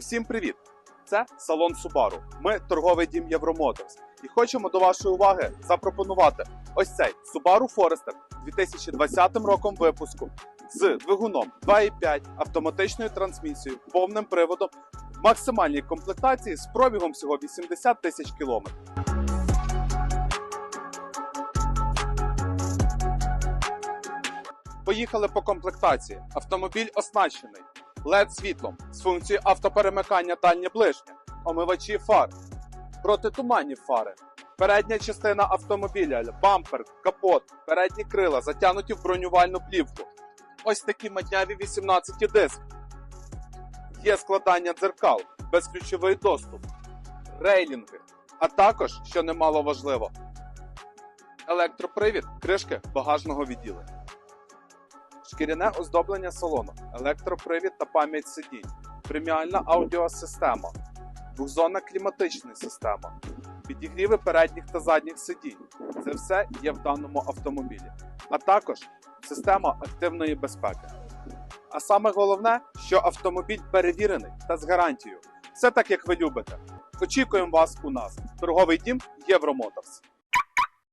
Усім привіт! Це салон Subaru. Ми торговий дім Євромоторс. І хочемо до вашої уваги запропонувати ось цей Subaru Forester 2020 роком випуску з двигуном 2.5, автоматичною трансмісією, повним приводом, в максимальній комплектації з пробігом всього 80 тисяч кілометрів. Поїхали по комплектації. Автомобіль оснащений led світлом з функцією автоперемикання дальнє ближнє, омивачі фар, протитуманні фари, передня частина автомобіля, бампер, капот, передні крила затягнуті в бронювальну плівку. Ось такі мадняві 18 диск. Є складання дзеркал, безключовий доступ, рейлінги, а також, що немало важливо, електропривід кришки багажного відділення. Шкіряне оздоблення салону, електропривід та пам'ять сидінь, преміальна аудіосистема, двохзонна кліматична система, підігріви передніх та задніх сидінь. Це все є в даному автомобілі. А також система активної безпеки. А саме головне, що автомобіль перевірений та з гарантією. Все так, як ви любите. Очікуємо вас у нас. Торговий дім Євромоторс.